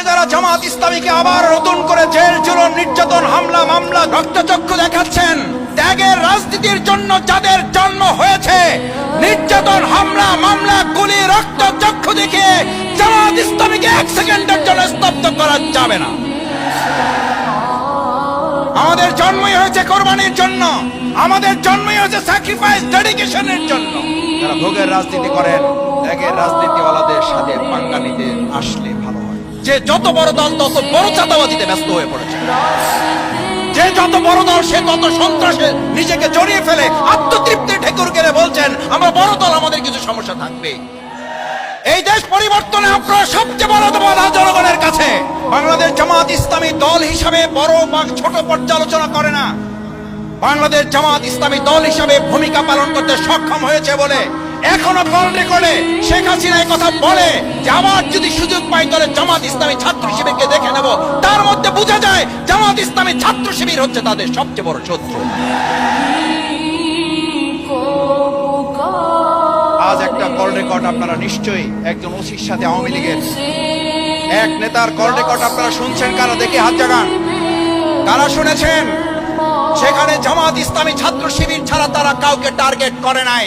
আজকে যারা জামাত ইসলামীকে আবার নতুন করে জেল, জুলুম, নির্যাতন, হামলা, মামলা, রক্তচক্ষু দেখাচ্ছেন, ত্যাগের রাজনীতির জন্য যাদের জন্ম হয়েছে, নির্যাতন, হামলা, মামলা, গুলি, রক্তচক্ষু দেখে জামাত ইসলামীকে এক সেকেন্ডের জন্য স্তব্ধ করা যাবে না। আমাদের জন্মই হয়েছে কোরবানির জন্য, আমাদের জন্মই হয়েছে স্যাক্রিফাইস ডেডিকেশনের জন্য। যারা ভোগের রাজনীতি করেন, ত্যাগের রাজনীতিওয়ালাদের সাথে পাঙ্গা নিতে আসলে যে যত বড় দল, তত বড় চাঁদাবাজিতে ব্যস্ত হয়ে পড়েছে। যে যত বড় দল, সে তত সন্ত্রাসে নিজেকে জড়িয়ে ফেলে, আত্মতৃপ্তির ঠেকুর কেড়ে বলছেন, আমরা বড় দল, আমাদের কিছু সমস্যা থাকবে এই দেশ পরিবর্তনে আপনারা সবচেয়ে বড় বাধা জনগণের কাছে। বাংলাদেশ জামাত ইসলামী দল হিসাবে বড় বা ছোট পর্যালোচনা করে না। বাংলাদেশ জামাত ইসলামী দল হিসাবে ভূমিকা পালন করতে সক্ষম হয়েছে বলে এখনও কল রেকর্ডে শেখ হাসিনা কথা বলে আবার যদি সুযোগ পাই তাহলে জামাত ইসলামী ছাত্র শিবিরকে দেখে নেব। তার মধ্যে বোঝা যায় জামাত ইসলামী ছাত্র শিবির হচ্ছে তাদের সবচেয়ে বড় শত্রু। আজ একটা কল রেকর্ড আপনারা নিশ্চয়ই একজন ওসির সাথে আওয়ামী লীগের। এক নেতার কল রেকর্ড আপনারা শুনছেন, কারা দেখে হাত জাগান। কারা শুনেছেন? সেখানে জামাত ইসলামী ছাত্র শিবির ছাড়া তারা কাউকে টার্গেট করে নাই।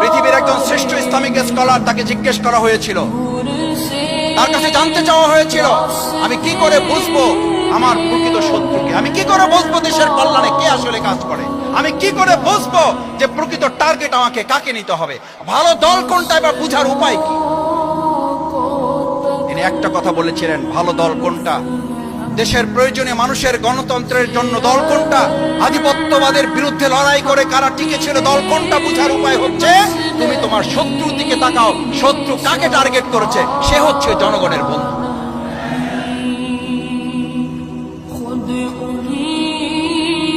পৃথিবীর একজন শ্রেষ্ঠ ইসলামিক স্কলার তাকে জিজ্ঞেস করা হয়েছিল। তার কাছে জানতে চাওয়া হয়েছিল, আমি কি করে বুঝব আমার প্রকৃত শত্রুকে? আমি কি করে বুঝব দেশের কল্যাণে কে আসলে কাজ করে? আমি কি করে বুঝব যে প্রকৃত টার্গেট আমাকে কাকে নিতে হবে? ভালো দল কোনটা এবার বুঝার উপায় কি? তিনি একটা কথা বলেছিলেন, ভালো দল কোনটা? দেশের প্রয়োজনে মানুষের গণতন্ত্রের জন্য দল কোনটা? আধিপত্যবাদের বিরুদ্ধে লড়াই করে কারা টিকে ছিল দল কোনটা বুঝার উপায় হচ্ছে? তুমি তোমার শত্রুর দিকে তাকাও। শত্রু কাকে টার্গেট করেছে? সে হচ্ছে জনগণের বন্ধু।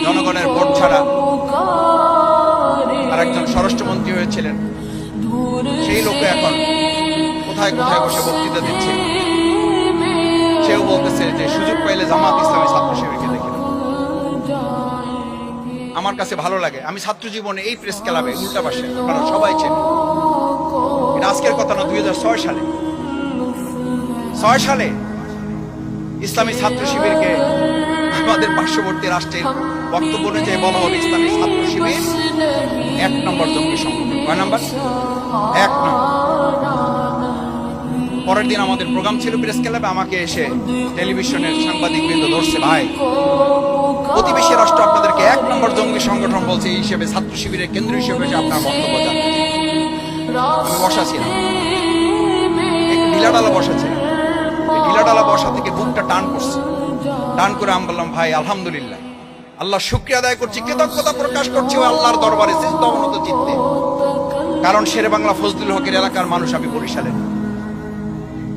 জনগণের ভোট ছাড়া আর একজন স্বরাষ্ট্রমন্ত্রী হয়েছিলেন। সেই লোক এখন কোথায় কোথায় বসে বক্তৃতা দিচ্ছে? সেও বলতেছে যে, সুযোগ পাইলে জামাত ইসলামী ছাত্র শিবিরকে দেখে আমার কাছে ভালো লাগে। আমি ছাত্র জীবনে এই প্রেস ক্লাবে উল্টা পাশে আপনারা সবাই চেন। এটা আজকের কথা না, দুই সালে। ছয় সালে ইসলামী ছাত্র শিবিরকে আমাদের পার্শ্ববর্তী রাষ্ট্রের বক্তব্য অনুযায়ী বলা হবে ইসলামী ছাত্র শিবির এক নম্বর জঙ্গি সংগঠন। কয় নম্বর? এক নম্বর। পরের দিন আমাদের প্রোগ্রাম ছিল প্রেস ক্লাবে, আমাকে এসে টেলিভিশনের সাংবাদিক বৃন্দ ধরছে, ভাই, প্রতিবেশী রাষ্ট্র আপনাদেরকে এক নম্বর জঙ্গি সংগঠন বলছে, এই হিসেবে ছাত্র শিবিরের কেন্দ্র হিসেবে আপনার বক্তব্য। আমি বসা ছিলাম ঢিলাডালা বসা ঢিলাডালা বসা থেকে বুকটা টান করছে। টান করে আমি বললাম, ভাই, আলহামদুলিল্লাহ। আল্লাহ শুক্রিয়া আদায় করছি, কৃতজ্ঞতা প্রকাশ করছি ওই আল্লাহর দরবারে চিত্তে। কারণ শেরে বাংলা ফজলুল হকের এলাকার মানুষ আমি বরিশালের।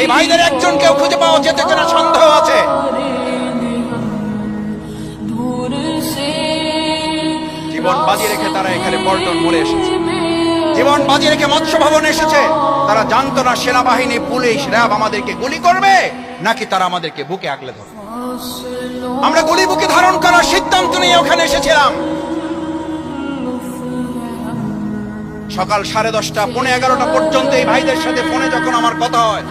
এই ভাইদের একজন কেউ খুঁজে পাওয়া যেতে কিনা সন্দেহ আছে। জীবন বাজি রেখে তারা এখানে পল্টন মোড়ে এসেছে। জীবন বাজি রেখে মৎস্য ভবনে এসেছে। তারা জানতো না সেনাবাহিনী, পুলিশ, র্যাব আমাদেরকে গুলি করবে, নাকি তারা আমাদেরকে বুকে আগলে ধরবে। আমরা গুলি বুকে ধারণ করার সিদ্ধান্ত নিয়ে ওখানে এসেছিলাম। সকাল সাড়ে দশটা, পৌনে এগারোটা পর্যন্ত এই ভাইদের সাথে ফোনে যখন আমার কথা হয়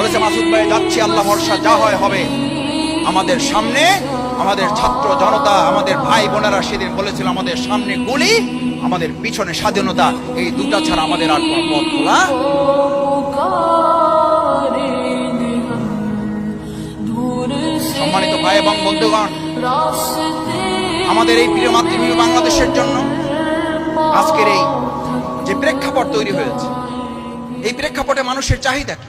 বলেছে, মাসুদ ভাই, যাচ্ছি, আল্লাহ ভরসা, যা হয় হবে। আমাদের সামনে আমাদের ছাত্র জনতা, আমাদের ভাই বোনেরা সেদিন বলেছিল, আমাদের সামনে গুলি, আমাদের পিছনে স্বাধীনতা, এই দুটা ছাড়া আমাদের আর কোনো পথ খোলা সম্মানিত ভাই এবং বন্ধুগণ, আমাদের এই প্রিয় মাতৃভূমি বাংলাদেশের জন্য আজকের এই যে প্রেক্ষাপট তৈরি হয়েছে, এই প্রেক্ষাপটে মানুষের চাহিদা কি?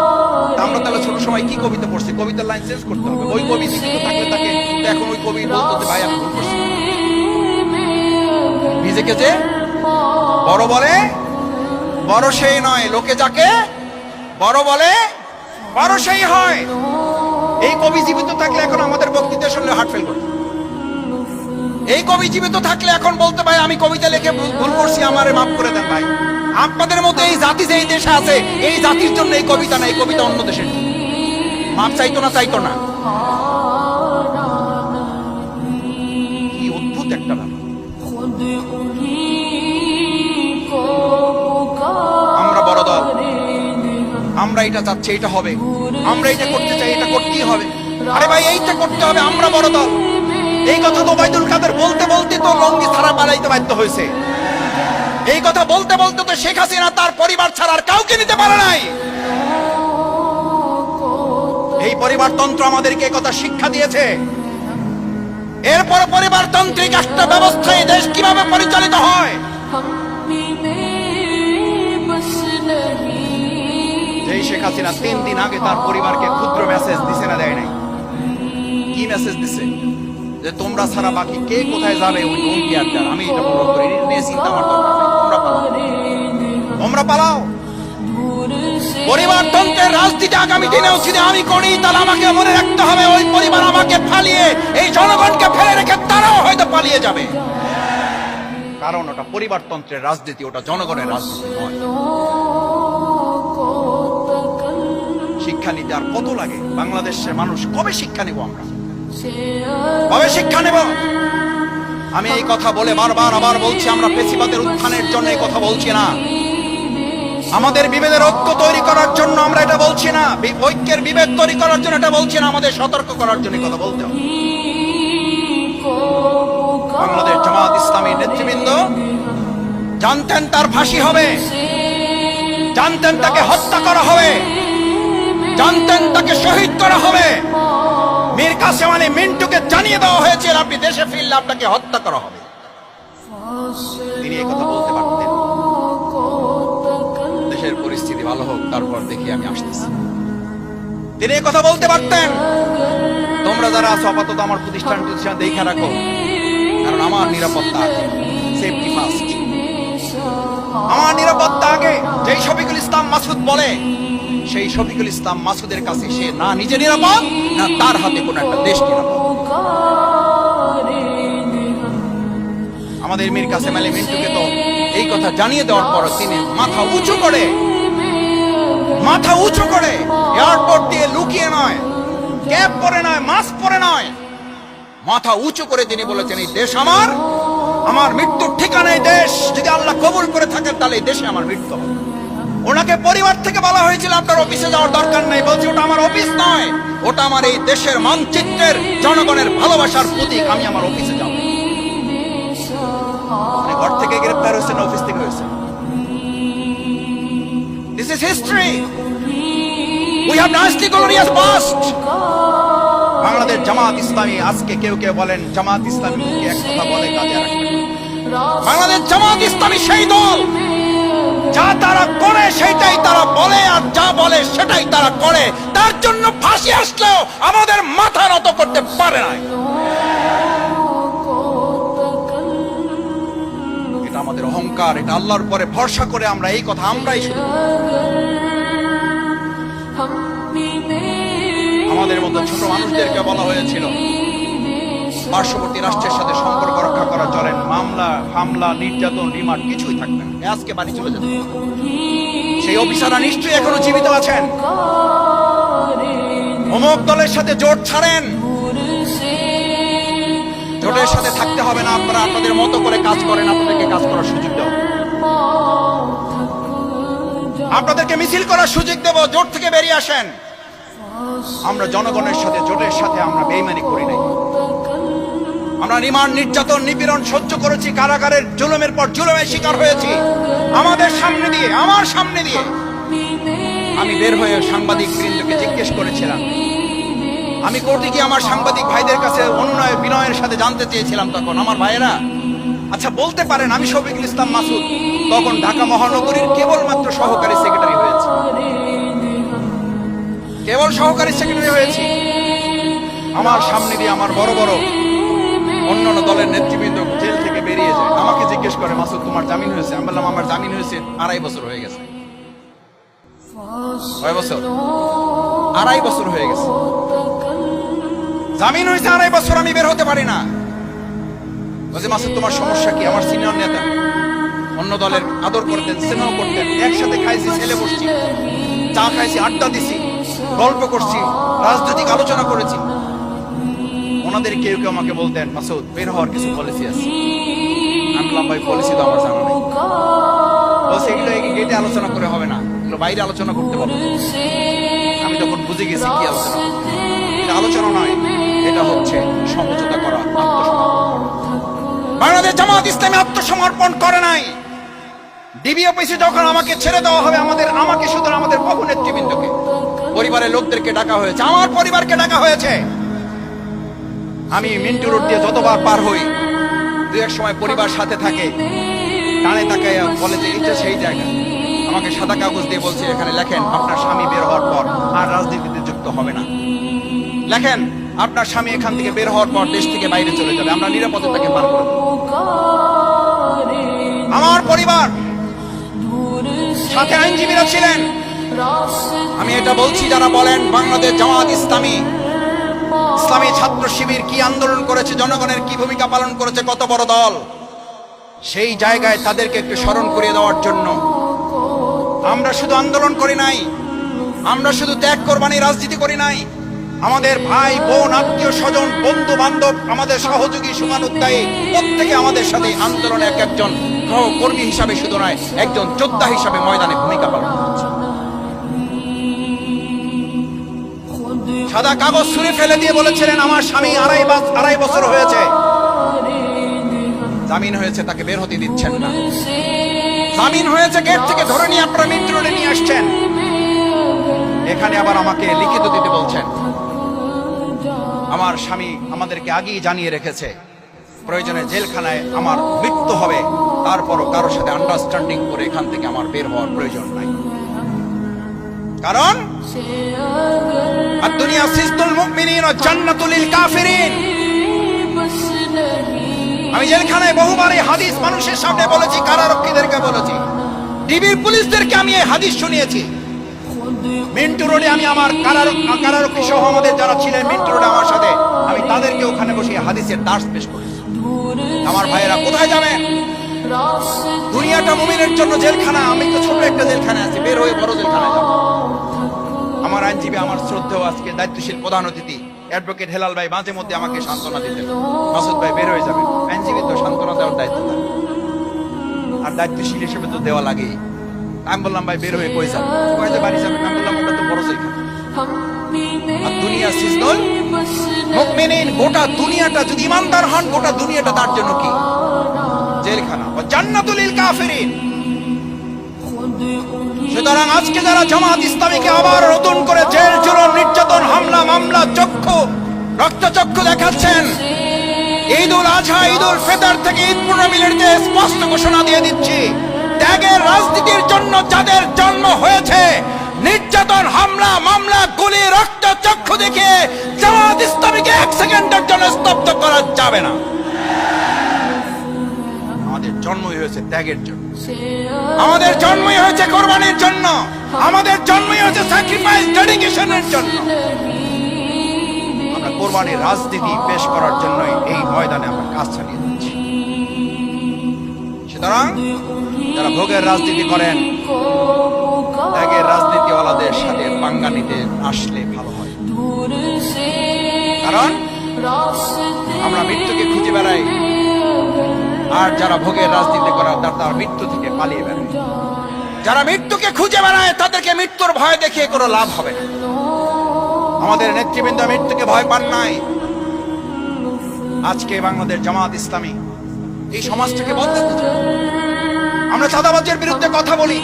তা আমরা তাহলে ছোট সময় কি কবিতা পড়ছি? কবিতার লাইন শেষ করতে হবে। ওই কবি জীবিত থাকলে তাকে এখন ওই কবি বলতো ভাই আমি করছি নিজেকে যে বড় বলে, বড় সেই নয়। লোকে যাকে বড় বলে, বড় সেই হয়। এই কবি জীবিত থাকলে এখন আমাদের বক্তৃতা শুনলে হার্ট ফেল করতো এই কবি জীবিত থাকলে এখন বলতে, ভাই, আমি কবিতা লিখে ভুল করছি, আমারে মাফ করে দেন, ভাই। আপনাদের মতো এই জাতি যে এই দেশে আছে, এই জাতির জন্য এই কবিতা না এই কবিতা অন্য দেশের। মাপ চাইতো না চাইতো না। কি অদ্ভুত একটা আমরা বড় দল। আমরা এটা চাচ্ছি, এটা হবে। আমরা এটা করতে চাই, এটা করতেই হবে। আরে ভাই, এইটা করতে হবে, আমরা বড় দল। এই কথা তো ওবায়দুল কাদের বলতে বলতে তো লঙ্গি ছাড়া পালাইতে বাধ্য হয়েছে। এই কথা বলতে বলতে তো শেখ হাসিনা তার পরিবার ছাড়া আর কাউকে নিতে পারে নাই। এই পরিবারতন্ত্র আমাদেরকে কথা শিক্ষা দিয়েছে। এরপর পরিবারতান্ত্রিক রাষ্ট্র ব্যবস্থায় দেশ কীভাবে পরিচালিত হয়? যেই শেখ হাসিনা তিন দিন আগে তার পরিবারকে ক্ষুদ্র মেসেজ দিছে না, দেয় নাই? কি মেসেজ দিছে? যে তোমরা ছাড়া বাকি কে কোথায় যাবে ওই দ্যাট আমি এটা বড় করি এটা নিয়ে চিন্তা আমার তোমরা পালাও। তোমরা পালাও। পরিবারতন্ত্রের রাজনীতি আগামী দিনেও যদি আমি করি, তাহলে আমাকে মনে রাখতে হবে ওই পরিবার আমাকে ফালিয়ে, এই জনগণকে ফেলে রেখে তারাও হয়তো পালিয়ে যাবে। কারণ ওটা পরিবারতন্ত্রের রাজনীতি, ওটা জনগণের রাজনীতি নয়। শিক্ষা নিতে আর কত লাগে? বাংলাদেশের মানুষ কবে শিক্ষা নেব আমরা? কবে শিক্ষা নেব। আমি এই কথা বলে বারবার আবার বলছি, আমরা পেশিবাদের উত্থানের জন্য এই কথা বলছি না। আমাদের বিভেদের ঐক্য তৈরি করার জন্য আমরা এটা বলছি না। ঐক্যের বিভেদ তৈরি করার জন্য এটা বলছি না। আমাদের সতর্ক করার জন্য কথা বলতে হবে। বাংলাদেশ জামাত ইসলামী নেতৃবৃন্দ, জানতেন তার ফাঁসি হবে। জানতেন তাকে হত্যা করা হবে। জানতেন তাকে শহীদ করা হবে। আলী মিন্টুকে জানিয়ে দেওয়া হয়েছে আপনি দেশে ফিরলে আপনাকে হত্যা করা হবে। তিনি কথা বলতে পারতেন। দেশের পরিস্থিতি ভালো হোক, তারপর দেখি আমি আসতেছি। তিনি কথা বলতে পারতেন। তোমরা যারা আছো, আপাতত আমার প্রতিষ্ঠান প্রতিষ্ঠান দেখে রাখো। কারণ আমার নিরাপত্তা সেফটি ফার্স্ট আমার নিরাপত্তা আগে। যেই শফিকুল ইসলাম মাসুদ বলে সেই শফিকুল ইসলাম মাসুদের কাছে সে না, নিজে নিরাপদ, না, তার হাতে কোন একটা দেশ নিরাপদ। আমাদের মীর কাসেম আলী মিন্টুকে তো এই কথা জানিয়ে দেওয়ার পর তিনি মাথা উঁচু করে, মাথা উঁচু করে, এয়ারপোর্ট দিয়ে লুকিয়ে নয় ক্যাপ পরে নয়, মাস্ক পরে নয়। মাথা উঁচু করে তিনি বলেছেন, এই দেশ আমার আমার মৃত্যুর ঠিকানা দেশ। যদি আল্লাহ কবুল করে থাকেন, তাহলে এই দেশে আমার মৃত্যু হবে। ওনাকে পরিবার থেকে বলা হয়েছিল, আপনার অফিসে যাওয়ার দরকার নেই। বলছি, ওটা আমার অফিস নয়। ওটা আমার এই দেশের মানচিত্রের, জনগণের ভালোবাসার প্রতীক। আমি আমার অফিসে যাব। মানে ঘর থেকে গ্রেপ্তার হয়েছে না অফিস থেকে হয়েছে this is history we have nicely glorious past Bangladesh Jamaat Islami আজকে কেউ কেউ বলেন, জামাত ইসলামী এক কথা বলে? কাজে রাখবে বাংলাদেশ জামাত ইসলামী সেই দল। যা তারা করে সেটাই তারা বলে, আর যা বলে সেটাই তারা করে। তার জন্য ফাঁসি আসলেও আমাদের মাথা নত করতে পারে না এটা আমাদের অহংকার, এটা আল্লাহর পরে ভরসা করে আমরা এই কথা আমরাই শুধু আমাদের মতো ছোট মানুষদেরকে বলা হয়েছিল পার্শ্ববর্তী রাষ্ট্রের সাথে সম্পর্ক রক্ষা করা চলেন মামলা, হামলা, নির্যাতন, রিমান্ড কিছুই থাকবে না। আজকে বাড়ি চলে যাবে। সেই অফিসাররা নিশ্চয়ই এখনও জীবিত আছেন। অমুক দলের সাথে জোট ছাড়েন। জোটের সাথে থাকতে হবে না, আপনারা আপনাদের মতো করে কাজ করেন, আপনাদেরকে কাজ করার সুযোগ দেব। আপনাদেরকে মিছিল করার সুযোগ দেব, জোট থেকে বেরিয়ে আসেন। আমরা জনগণের সাথে, জোটের সাথে আমরা বেইমানি করি নাই। আমরা রিমান্ড নির্যাতন, নিপীড়ন সহ্য করেছি, কারাগারের জুলুমের পর জুলুমের শিকার হয়েছি। আমাদের সামনে দিয়ে, আমার সামনে দিয়ে। আমি বের হয়ে সাংবাদিক বৃন্দকে জিজ্ঞেস করেছিলাম। আমি কোর্টে গিয়ে আমার সাংবাদিক ভাইদের কাছে অনুনয়, বিনয়ের সাথে জানতে চেয়েছিলাম তখন। আমার ভাইয়েরা আচ্ছা বলতে পারেন, আমি শফিকুল ইসলাম মাসুদ। তখন ঢাকা মহানগরীর কেবলমাত্র সহকারী সেক্রেটারি হয়েছে। কেবল সহকারী সেক্রেটারি হয়েছি। আমার সামনে দিয়ে আমার বড় বড় অন্যান্য দলের নেতৃবৃন্দ জেল থেকে বেরিয়ে যায়। আমাকে জিজ্ঞেস করে, মাসুদ, তোমার জামিন হয়েছে? আমি বললাম, আমার জামিন হয়েছে আড়াই বছর হয়ে গেছে। কয় বছর? আড়াই বছর হয়ে গেছে। জামিন হয়েছে আড়াই বছর, আমি বের হতে পারি না। বলছে, মাসুদ, তোমার সমস্যা কি? আমার সিনিয়র নেতা। অন্য দলের আদর করতেন, স্নেহ করতেন, একসাথে খাইছি, ছেলে বসছি, চা খাইছি, আড্ডা দিছি, গল্প করছি, রাজনৈতিক আলোচনা করেছি। ওনাদের কেউ কেউ আমাকে বলতেন, মাসুদ, বের হওয়ার কিছু পলিসি আছে। আমি বললাম, ভাই পলিসি তো আমার জানা নেই। বলছে, এগুলো গেটে আলোচনা করে হবে না। এগুলো বাইরে আলোচনা করতে বলো আমি তখন বুঝে গেছি কি আলোচনা। এটা আলোচনা নয়, এটা হচ্ছে সমঝোতা করা। বাংলাদেশ জামাত ইসলামী আত্মসমর্পণ করে নাই। ডিবি অফিসে যখন আমাকে ছেড়ে দেওয়া হবে, আমাদের, আমাকে শুধু আমাদের বহু নেতৃবৃন্দকে, পরিবারের লোকদেরকে ডাকা হয়েছে, আমার পরিবারকে ডাকা হয়েছে। আমি মিন্টু রোড দিয়ে যতবার পার হই, দু এক সময় পরিবার সাথে থাকে, টানে তাকায় বলে যে এটা সেই জায়গা। আমাকে সাদা কাগজ দিয়ে বলছে, এখানে লেখেন, আপনার স্বামী বের হওয়ার পর আর রাজনীতিতে যুক্ত হবে না। লেখেন, আপনার স্বামী এখান থেকে বের হওয়ার পর দেশ থেকে বাইরে চলে যাবে, আমরা নিরাপদে তাকে পার করে আমার পরিবার, সাথে আইনজীবীরা ছিলেন। আমি এটা বলছি, যারা বলেন, বাংলাদেশ জামাত ইসলামী ইসলামী ছাত্র শিবির কি আন্দোলন করেছে, জনগণের কি ভূমিকা পালন করেছে, কত বড় দল? সেই জায়গায় তাদেরকে একটু স্মরণ করিয়ে দেওয়ার জন্য। আমরা শুধু আন্দোলন করি নাই, আমরা শুধু ত্যাগ কোরবানি, রাজনীতি করি নাই। আমাদের ভাই, বোন, আত্মীয় স্বজন বন্ধু বান্ধব আমাদের সহযোগী সুমানুদ্দায়ী, প্রত্যেকে আমাদের সাথে আন্দোলনে এক একজন। কর্মী হিসাবে শুধু নয়, একজন যোদ্ধা হিসাবে ময়দানে ভূমিকা পালন করেছে। সাদা কাগজ ছুঁড়ে ফেলে দিয়ে বলেছিলেন, আমার স্বামী আড়াই আড়াই বছর হয়েছে। জামিন হয়েছে, তাকে বের হতে দিচ্ছেন না। জামিন হয়েছে, গেট থেকে ধরে নিয়ে আপনারা রোডে নিয়ে আসছেন। এখানে আবার আমাকে লিখিত দিতে বলছেন। আমার স্বামী আমাদেরকে আগেই জানিয়ে রেখেছে, প্রয়োজনে জেলখানায় আমার মৃত্যু হবে। তারপরও কারোর সাথে আন্ডারস্ট্যান্ডিং করে এখান থেকে আমার বের হওয়ার প্রয়োজন নাই। কারণ আর দুনিয়া সিজদুল মুমিনিন ও জান্নাতুল লিল কাফিরিন। আমি জেলখানায় বহুবার এই হাদিস মানুষের সামনে বলেছি কারারক্ষীদেরকে বলেছি। ডিবির পুলিশদেরকে আমি এই হাদিস শুনিয়েছি। মিন্টু রোডে আমি আমার কারার- কারারক্ষী সহ আমাদের যারা ছিলেন মিন্টু রোডে আমার সাথে আমি তাদেরকে ওখানে বসে হাদিসের দাস পেশ করেছি। আমার ভাইয়েরা কোথায় যাবেন দুনিয়াটা মুমিনের জন্য জেলখানা, আমি তো ছোট একটা জেলখানায় আছি, বের হয়ে বড় জেলখানায় যাব। আমার আইনজীবী, আমার শ্রদ্ধেয় আজকে দায়িত্বশীল প্রধান অতিথি, অ্যাডভোকেট হেলাল ভাই, মাঝে মধ্যে আমাকে সান্ত্বনা দিতেন। মাসুদ ভাই, বের হয়ে যাবেন। আইনজীবী তো সান্ত্বনা দেওয়ার দায়িত্ব আর দায়িত্বশীল হিসেবে তো দেওয়া লাগে। আমি বললাম, ভাই, বের হয়ে কই যাবেন কই যে বাড়ি যাবেন? আমি বললাম, ওটা তো বড় জেলখানা। দুনিয়া গোটা দুনিয়াটা যদি ইমানদার হন, গোটা দুনিয়াটা তার জন্য কি? জেলখানা। ও জান্নাতুল সুতরাং আজকে যারা জামাত ইসলামীকে আবার নতুন করে জেল, জুলুম, নির্যাতন, হামলা, মামলা, চক্ষু, রক্তচক্ষু দেখাচ্ছেন। ঈদ উল আজহা ঈদ উল ফেতর থেকে ঈদ পূর্ণমিলের যে স্পষ্ট ঘোষণা দিয়ে দিচ্ছি। ত্যাগের রাজনীতির জন্য যাদের জন্ম হয়েছে, নির্যাতন, হামলা, মামলা, গুলি রক্ত চক্ষু দেখে জামাত ইসলামীকে এক সেকেন্ডের জন্য স্তব্ধ করা যাবে না। আমাদের জন্মই হয়েছে ত্যাগের জন্য। আমাদের জন্মই হয়েছে কোরবানির জন্য। আমাদের জন্মই হয়েছে স্যাক্রিফাইস ডেডিকেশনের জন্য। আমরা কোরবানির রাজনীতি পেশ করার জন্যই এই ময়দানে আমরা কাজ চালিয়ে যাচ্ছি। সুতরাং যারা ভোগের রাজনীতি করেন, ত্যাগের রাজনীতিওয়ালাদের সাথে পাঙ্গা নিতে আসলে ভালো হয়। কারণ আমরা মৃত্যুকে খুঁজে বেড়াই। আর যারা ভোগের রাজনীতি করার, তার মৃত্যু থেকে পালিয়ে বেড়ায়। যারা মৃত্যুকে খুঁজে বেড়ায়, তাদেরকে মৃত্যুর ভয় দেখিয়ে কোনো লাভ হবে না। আমাদের নেতৃবৃন্দ মৃত্যুকে ভয় পান নাই। আজকে বাংলাদেশ জামাত ইসলামী এই সমাজটাকে বদলাতে আমরা চাঁদাবাজের বিরুদ্ধে কথা বলি,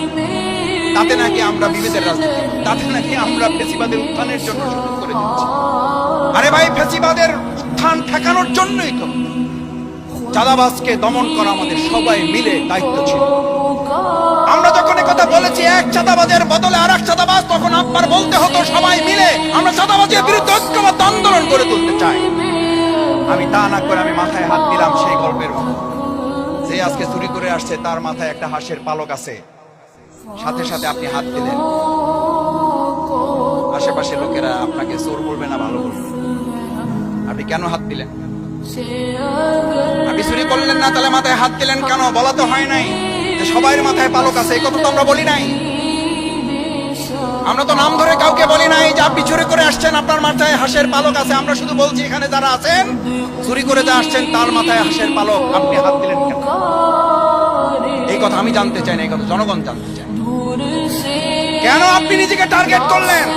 তাতে নাকি আমরা বিভেদের রাজনীতি তাতে নাকি আমরা ফেসিবাদের উত্থানের জন্য করে দিচ্ছি। আরে ভাই, ফেসিবাদের উত্থান ঠেকানোর জন্যই তো চাঁদাবাজকে দমন করা আমাদের সবাই মিলে দায়িত্ব ছিল। আমরা যখন কথা বলেছি, এক চাঁদাবাজের বদলে আর এক চাঁদাবাজ, তখন আপনার বলতে হতো, সবাই মিলে আমরা চাঁদাবাজের বিরুদ্ধে ঐক্যবদ্ধ আন্দোলন করে তুলতে চাই। আমি তা না করে আমি মাথায় হাত দিলাম সেই গল্পের মতো। যে আজকে চুরি করে আসছে, তার মাথায় একটা হাঁসের পালক আছে। সাথে সাথে আপনি হাত দিলেন। আশেপাশে লোকেরা আপনাকে চোর বলবে না, ভালো বলবে। আপনি কেন হাত দিলেন? আপনি চুরি করলেন না, তাহলে মাথায় হাত দিলেন কেন? বলা তো হয় নাই সবাই মাথায় পালক আছে, এই কথা তো আমরা বলি নাই। আমরা তো নাম ধরে কাউকে বলি নাই যে আপনি করে আসছেন, আপনার মাথায় হাঁসের পালক আছে। আমরা শুধু বলছি, এখানে যারা আছেন, চুরি করে যা আসছেন, তার মাথায় হাঁসের পালক, আপনি হাত দিলেন কেন? এই কথা আমি জানতে চাই না, এই কথা জনগণ জানতে চায় কেন আপনি নিজেকে টার্গেট করলেন?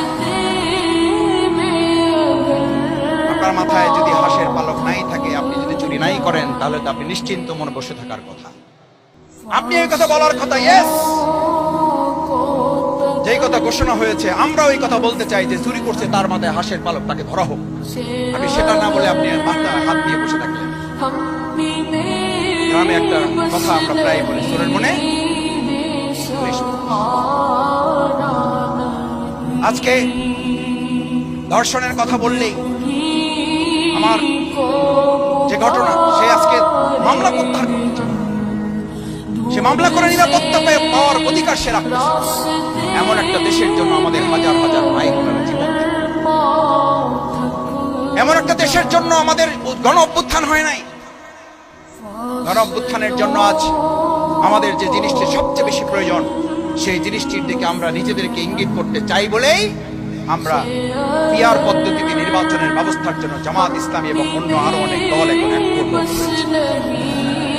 আপনার মাথায় যদি হাঁসের পালক নাই থাকে, আপনি যদি চুরি নাই করেন, তাহলে তো আপনি নিশ্চিন্ত মনে বসে থাকার কথা। আপনি এই কথা বলার কথা ইয়েস যেই কথা ঘোষণা হয়েছে, আমরা ওই কথা বলতে চাই যে চুরি করছে, তার মাথায় হাঁসের পালক তাকে ধরা হোক। আপনি সেটা না বলে আপনি মাথায় হাত দিয়ে বসে থাকলেন। গ্রামে একটা কথা আমরা প্রায় বলি চোরের মনে। আজকে ধর্ষণের কথা বললেই আমার যে ঘটনা, সে আজকে মামলা প্রত্যাহার সে মামলা করে নিরাপত্তা পেয়ে পাওয়ার অধিকার সে এমন একটা দেশের জন্য আমাদের হাজার হাজার ভাই এমন একটা দেশের জন্য আমাদের গণ অভ্যুত্থান হয় নাই। গণ অভ্যুত্থানের জন্য আজ আমাদের যে জিনিসটি সবচেয়ে বেশি প্রয়োজন, সেই জিনিসটির দিকে আমরা নিজেদেরকে ইঙ্গিত করতে চাই বলেই আমরা পিয়ার পদ্ধতিতে নির্বাচনের ব্যবস্থার জন্য জামাত ইসলামী এবং অন্য আরও অনেক দল এখন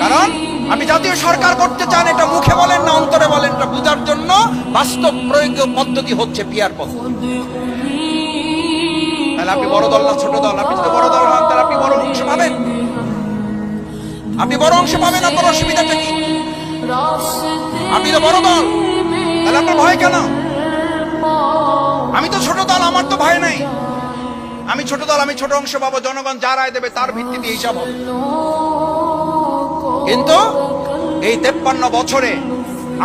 কারণ আমি জাতীয় সরকার করতে চান এটা মুখে বলেন না, অন্তরে বলেন এটা বোঝার জন্য বাস্তব প্রয়োগ পদ্ধতি হচ্ছে পিয়ার পদ্ধতি। তাহলে আপনি বড় দল না ছোট দল? আপনি যদি বড় দল হন, তাহলে আপনি বড় অংশ পাবেন। আপনি বড় অংশ পাবেন, আপনার অসুবিধাটা কি? আপনি তো বড় দল, তাহলে আপনার ভয় কেন? আমি তো ছোট দল, আমার তো ভয় নাই। আমি ছোট দল, আমি ছোট অংশ পাবো, জনগণ যা রায় দেবে তার ভিত্তিতে হিসাব হবে। কিন্তু এই তেপ্পান্ন বছরে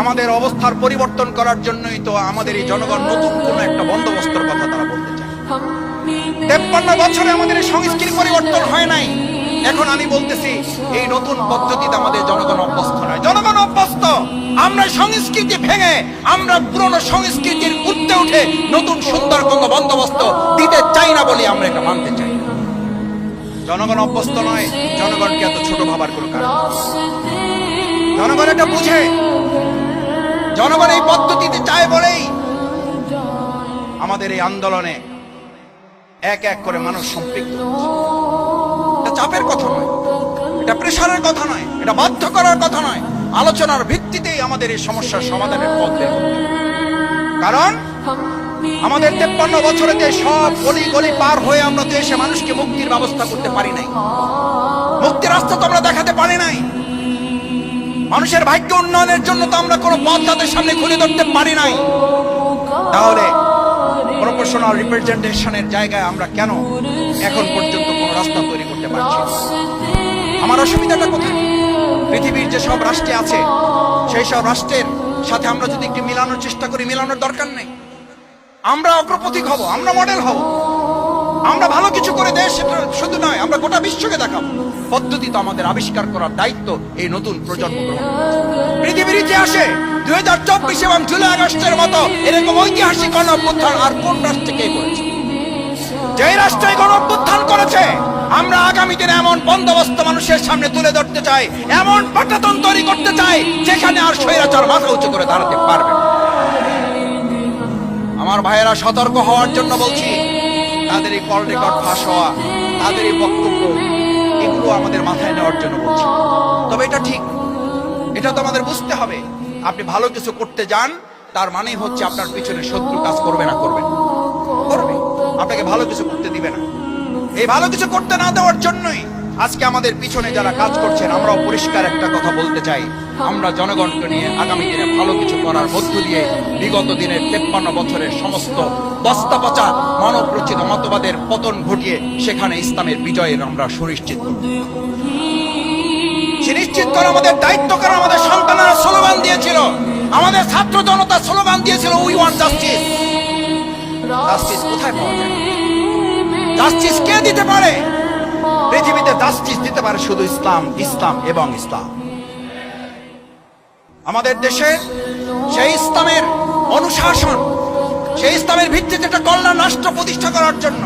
আমাদের অবস্থার পরিবর্তন করার জন্যই তো আমাদের এই জনগণ নতুন কোন একটা বন্দোবস্তর কথা তারা বলতে চায়। তেপ্পান্ন বছরে আমাদের এই সংস্কৃতি পরিবর্তন হয় নাই। এখন আমি বলতেছি, এই নতুন পদ্ধতিতে আমাদের জনগণ অভ্যস্ত নয়। জনগণ অভ্যস্ত, আমরা সংস্কৃতি ভেঙে, আমরা পুরনো সংস্কৃতির উঠতে উঠে নতুন সুন্দর কোনো বন্দোবস্ত দিতে চাই না বলে আমরা এটা মানতে চাই জনগণ অভ্যস্ত নয়, জনগণকে এত ছোট ভাবার কোনো কারণ জনগণ এটা বুঝে। জনগণ এই পদ্ধতিতে চায় বলেই আমাদের এই আন্দোলনে এক এক করে মানুষ সম্পৃক্ত হচ্ছে। চাপের কথা নয়। এটা প্রেশারের কথা নয়, এটা বাধ্য করার কথা নয়। আলোচনার ভিত্তিতেই আমাদের এই সমস্যার সমাধানের পথ কারণ আমাদের তেপ্পান্ন বছরেতে সব গলি গলি পার হয়ে আমরা এসে মানুষকে মুক্তির ব্যবস্থা করতে পারি নাই। মুক্তির রাস্তা তো আমরা দেখাতে পারি নাই। মানুষের ভাগ্য উন্নয়নের জন্য তো আমরা কোনো পথ তাদের সামনে খুলে ধরতে পারি নাই। তাহলে প্রফেশনাল রিপ্রেজেন্টেশনের জায়গায় আমরা কেন এখন পর্যন্ত কোনো রাস্তা করতে পারছি? আমার অসুবিধাটা কোথায়? পৃথিবীর যে সব রাষ্ট্রে আছে, সেই সব রাষ্ট্রের সাথে আমরা যদি একটু মিলানোর চেষ্টা করি, মিলানোর দরকার নেই। আমরা অগ্রপথিক হব, আমরা মডেল হব। আমরা ভালো কিছু করে দেশ, সেটা শুধু নয়, আমরা গোটা বিশ্বকে দেখাবো। পদ্ধতি তো আমাদের আবিষ্কার করার দায়িত্ব এই নতুন প্রজন্ম পৃথিবীর ইতিহাসে দুই হাজার চব্বিশ এবং জুলাই আগস্টের মতো এরকম ঐতিহাসিক গণ আর কোন রাষ্ট্রে কে করেছে? যে রাষ্ট্রে গণ করেছে আমরা আগামী দিনে এমন বন্দোবস্ত মানুষের সামনে তুলে ধরতে চাই, এমন পাটাতন তৈরি করতে চাই, যেখানে আর স্বৈরাচার মাথা উঁচু করে দাঁড়াতে পারবে আমার ভাইয়েরা সতর্ক হওয়ার জন্য বলছি, তাদের এই কল রেকর্ড ফাঁস হওয়া, তাদের এই বক্তব্য, এগুলো আমাদের মাথায় নেওয়ার জন্য বলছি। তবে এটা ঠিক, এটা তো আমাদের বুঝতে হবে। আপনি ভালো কিছু করতে যান, তার মানে হচ্ছে আপনার পিছনে শত্রু কাজ করবে না, করবে। করবে। আপনাকে ভালো কিছু করতে দিবে না। এই ভালো কিছু করতে না দেওয়ার জন্যই আজকে আমাদের পিছনে যারা কাজ করছেন, আমরাও পরিষ্কার একটা কথা বলতে চাই। আমরা জনগণকে নিয়ে আগামী দিনে ভালো কিছু করার মধ্য দিয়ে বিগত দিনের তেপ্পান্ন বছরের সমস্ত বস্তা পচা মানব রচিত মতবাদের পতন ঘটিয়ে সেখানে ইসলামের বিজয়ের আমরা সুনিশ্চিত সুনিশ্চিত করা আমাদের দায়িত্ব করা আমাদের সন্তানেরা স্লোগান দিয়েছিল। আমাদের ছাত্র জনতা স্লোগান দিয়েছিল উই ওয়ান্ট জাস্টিস জাস্টিস কোথায় পাওয়া যায়? জাস্টিস কে দিতে পারে? পৃথিবীতে জাস্টিস দিতে পারে শুধু ইসলাম ইসলাম এবং ইসলাম। আমাদের দেশে সেই ইসলামের অনুশাসন, সেই ইসলামের ভিত্তিতে একটা কল্যাণ রাষ্ট্র প্রতিষ্ঠা করার জন্য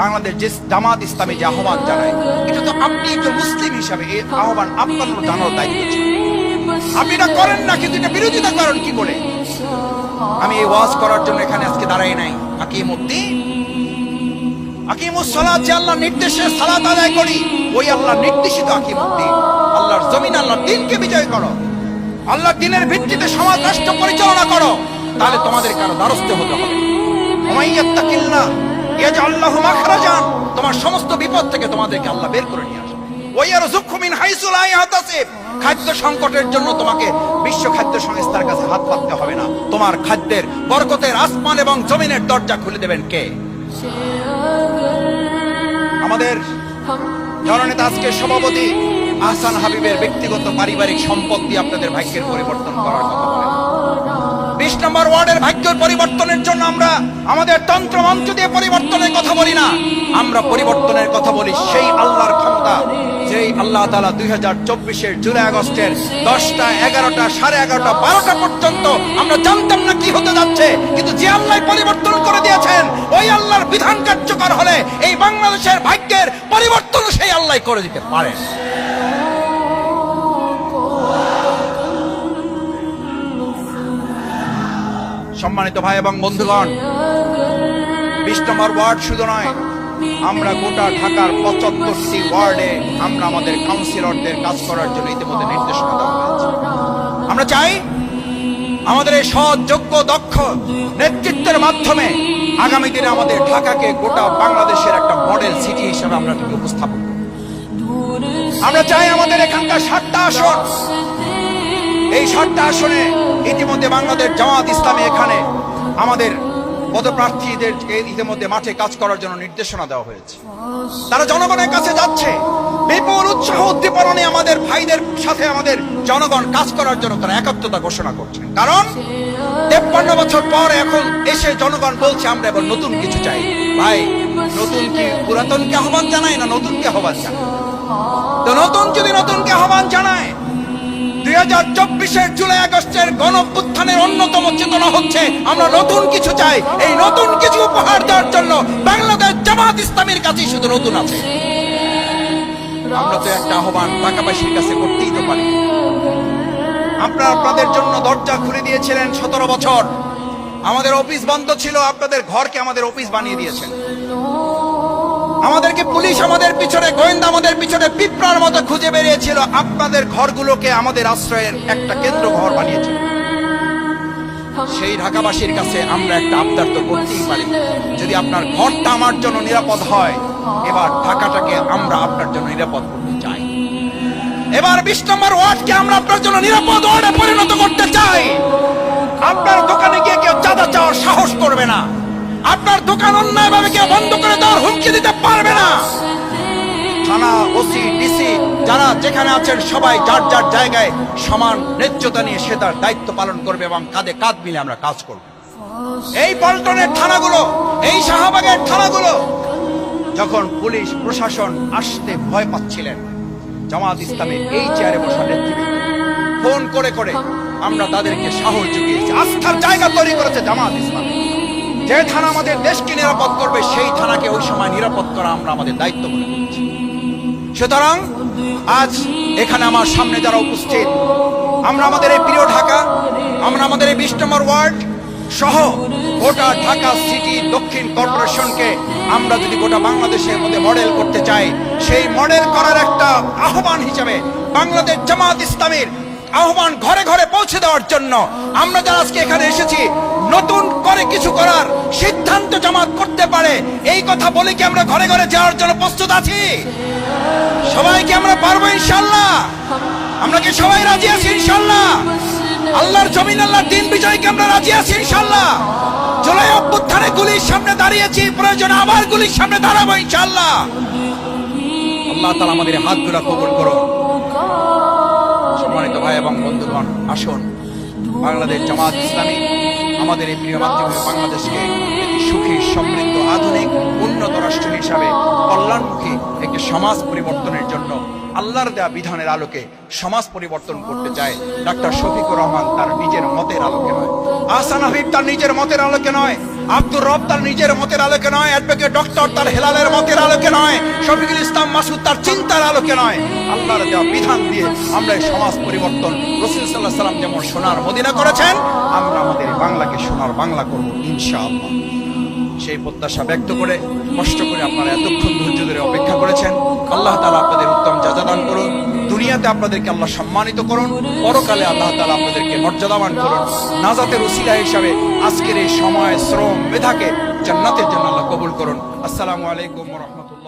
বাংলাদেশ যে জামাত ইসলামী যে আহ্বান জানায়, এটা তো আপনি একজন মুসলিম হিসাবে এই আহ্বান আপনার জানার দায়িত্ব আপনি এটা করেন না, কিন্তু এটা বিরোধিতা করেন কি করে? আমি এই ওয়াজ করার জন্য এখানে আজকে দাঁড়াই নাই। আকিম উদ্দিন আল্লাহর নির্দেশে আদায় করি, ওই আল্লাহর নির্দেশিত আল্লাহর জমিন দিনকে করো। পরিচালনা করো। তাহলে তোমাদের কারও দ্বারস্থ তোমার সমস্ত বিপদ থেকে তোমাদেরকে আল্লাহ বের করে নিয়ে আসবে। ওয়াইয়ারযুকহু মিন হাইসু লা ইয়াহতাসিব। খাদ্য সংকটের জন্য তোমাকে বিশ্ব খাদ্য সংস্থার কাছে হাত পাততে হবে না। তোমার খাদ্যের বরকতের আসমান এবং জমিনের দরজা খুলে দেবেন কে? আমাদের জননেতা আজকে সভাপতি আহসান হাবিবের ব্যক্তিগত পারিবারিক সম্পত্তি আপনাদের ভাগ্যের পরিবর্তন করার কথা বিশ নম্বর ওয়ার্ডের ভাগ্যের পরিবর্তনের জন্য আমরা আমাদের তন্ত্র মন্ত্র দিয়ে পরিবর্তনের কথা বলি না। আমরা পরিবর্তনের কথা বলি সেই আল্লাহর ক্ষমতা। যেই আল্লাহ তালা দুই হাজার চব্বিশের জুলাই আগস্টের দশটা এগারোটা, সাড়ে এগারোটা, বারোটা পর্যন্ত আমরা জানতাম না কি হতে যাচ্ছে, কিন্তু যে আল্লাহ পরিবর্তন করে দিয়েছেন, ওই আল্লাহর বিধান কার্যকর হলে এই বাংলাদেশের ভাগ্যের পরিবর্তন সেই আল্লাহ করে দিতে পারেন সম্মানিত ভাই এবং বন্ধুগণ, বিশ নম্বর ওয়ার্ড শুধু নয় আমরা গোটা ঢাকার পঁচাত্তরটি ওয়ার্ডে আমরা আমাদের কাউন্সিলরদের কাজ করার জন্য ইতিমধ্যে নির্দেশনা দেওয়া হয়েছে। আমরা চাই আমাদের এই সৎ, যোগ্য, দক্ষ নেতৃত্বের মাধ্যমে আগামী দিনে আমাদের ঢাকাকে গোটা বাংলাদেশের একটা মডেল সিটি হিসেবে আমরা এটাকে উপস্থাপন আমরা চাই আমাদের এখানকার সাতটা আসন, এই সাতটা আসনে ইতিমধ্যে বাংলাদেশ জামাত ইসলামী এখানে আমাদের পদপ্রার্থীদের ইতিমধ্যে মাঠে কাজ করার জন্য নির্দেশনা দেওয়া হয়েছে। তারা জনগণের কাছে যাচ্ছে। বিপুল উৎসাহ উদ্দীপনা আমাদের ভাইদের সাথে আমাদের জনগণ কাজ করার জন্য তারা একাত্মতা ঘোষণা করছেন। কারণ তেপ্পান্ন বছর পর এখন এসে জনগণ বলছে, আমরা এবার নতুন কিছু চাই। ভাই, নতুন কি পুরাতনকে আহ্বান জানায় না নতুনকে আহ্বান জানায়? তো নতুন যদি নতুনকে আহ্বান জানায় হাজার জুলাই আগস্টের অন্যতম চেতনা হচ্ছে আমরা নতুন কিছু চাই। এই নতুন কিছু উপহার দেওয়ার জন্য ইসলামের কাছেই শুধু নতুন আছে। একটা আহ্বান কাছে আপনারা আপনাদের জন্য দরজা খুলে দিয়েছিলেন সতেরো বছর। আমাদের অফিস বন্ধ ছিল, আপনাদের ঘরকে আমাদের অফিস বানিয়ে দিয়েছেন। আমাদেরকে পুলিশ আমাদের পিছনে, গোয়েন্দা আমাদের পিছনে, পিঁপড়ার মতো খুঁজে বেরিয়েছিল। আপনাদের ঘরগুলোকে আমাদের আশ্রয়ের একটা কেন্দ্র ঘর বানিয়েছিল। সেই ঢাকাবাসীর কাছে আমরা একটা আবদার তো করতেই পারি। যদি আপনার ঘরটা আমার জন্য নিরাপদ হয়, এবার ঢাকাটাকে আমরা আপনার জন্য নিরাপদ করতে চাই। এবার বিশ নম্বর ওয়ার্ডকে আমরা আপনার জন্য নিরাপদ ওয়ার্ডে পরিণত করতে চাই। আপনার দোকানে গিয়ে কেউ চাঁদা চাওয়ার সাহস করবে না। আপনার দোকান অন্যায়ভাবে কেউ বন্ধ করে দেওয়ার হুমকি দিতে পারবে না। থানা, ওসি, ডিসি, যারা যেখানে আছেন সবাই যার যার জায়গায় সমান ন্যায্যতা নিয়ে সে তার দায়িত্ব পালন করবে এবং কাঁধে কাঁধ মিলে আমরা কাজ করব। এই পল্টনের থানাগুলো, এই শাহবাগের থানাগুলো, যখন পুলিশ, প্রশাসন আসতে ভয় পাচ্ছিলেন, জামাত ইসলামের এই চেয়ারে বসা নেতৃবৃন্দ ফোন করে করে আমরা তাদেরকে সাহস জুগিয়েছি। আস্থার জায়গা তৈরি করেছে জামাত ইসলাম। যে থানা আমাদের দেশকে নিরাপদ করবে, সেই থানাকে ওই সময় নিরাপদ করা আমরা আমাদের দায়িত্ব মনে করেছি। সুতরাং আজ এখানে আমার সামনে যারা উপস্থিত, আমরা আমাদের এই প্রিয় ঢাকা, আমরা আমাদের এই বিশ নম্বর ওয়ার্ড সহ গোটা ঢাকা সিটি দক্ষিণ কর্পোরেশনকে আমরা যদি গোটা বাংলাদেশের মধ্যে মডেল করতে চাই, সেই মডেল করার একটা আহ্বান হিসেবে বাংলাদেশ জামাত ইসলামের আহ্বান ঘরে ঘরে পৌঁছে দেওয়ার জন্য আমরা যারা আজকে এখানে এসেছি নতুন করে কিছু করার সিদ্ধান্ত জামাত করতে পারে। এই কথা বলে কি আমরা ঘরে ঘরে যাওয়ার জন্য প্রস্তুত আছি? সবাইকে আমরা পারব ইনশাল্লাহ। আমরা কি সবাই রাজি আছি ইনশাল্লাহ? আল্লাহর জমিন, আল্লাহর দিন বিজয়কে আমরা রাজি আছি ইনশাল্লাহ। জুলাই অভ্যুত্থানে গুলির সামনে দাঁড়িয়েছি, প্রয়োজনে আবার গুলির সামনে দাঁড়াবো ইনশাল্লাহ। আল্লাহ তালা আমাদের হাতগুলা কবুল করুন সম্মানিত ভাই এবং বন্ধুগণ, আসুন। বাংলাদেশ জামাত ইসলামী আমাদের এই প্রিয় মাধ্যমে বাংলাদেশকে একটি সুখী, সমৃদ্ধ, আধুনিক, উন্নত রাষ্ট্র হিসাবে কল্যাণমুখী একটি সমাজ পরিবর্তনের জন্য আল্লাহর দেয়া বিধানের আলোকে সমাজ পরিবর্তন করতে চায় ডাক্তার শফিকুর রহমান, তার নিজের মতের আলোকে নয়। আহসান হাবিব তার নিজের মতের আলোকে নয়। আব্দুর রব তার নিজের মতের আলোকে নয়। অ্যাডভোকেট, ডক্টর তার হেলালের মতের আলোকে নয়। শফিকুল ইসলাম মাসুদ তার চিন্তার আলোকে নয়। আল্লাহর দেওয়া বিধান দিয়ে আমরা এই সমাজ পরিবর্তন রসুল সাল্লাহ সাল্লাম যেমন সোনার মদিনা করেছেন, আমরা আমাদের বাংলাকে সোনার বাংলা করব, ইনশাআল্লাহ। সেই প্রত্যাশা ব্যক্ত করে, কষ্ট করে আপনারা এতক্ষণ ধৈর্য ধরে অপেক্ষা করেছেন। আল্লাহ তালা আপনাদের উত্তম যাজা দান করুন। দুনিয়াতে আপনাদেরকে আল্লাহ সম্মানিত করুন। পরকালে আল্লাহ তালা আপনাদেরকে মর্যাদাবান করুন। নাজাতের উসিলা হিসাবে আজকের এই সময়, শ্রম, মেধাকে জান্নাতের জন্য আল্লাহ কবুল করুন। আসসালামু আলাইকুম রহমতুল্লাহ।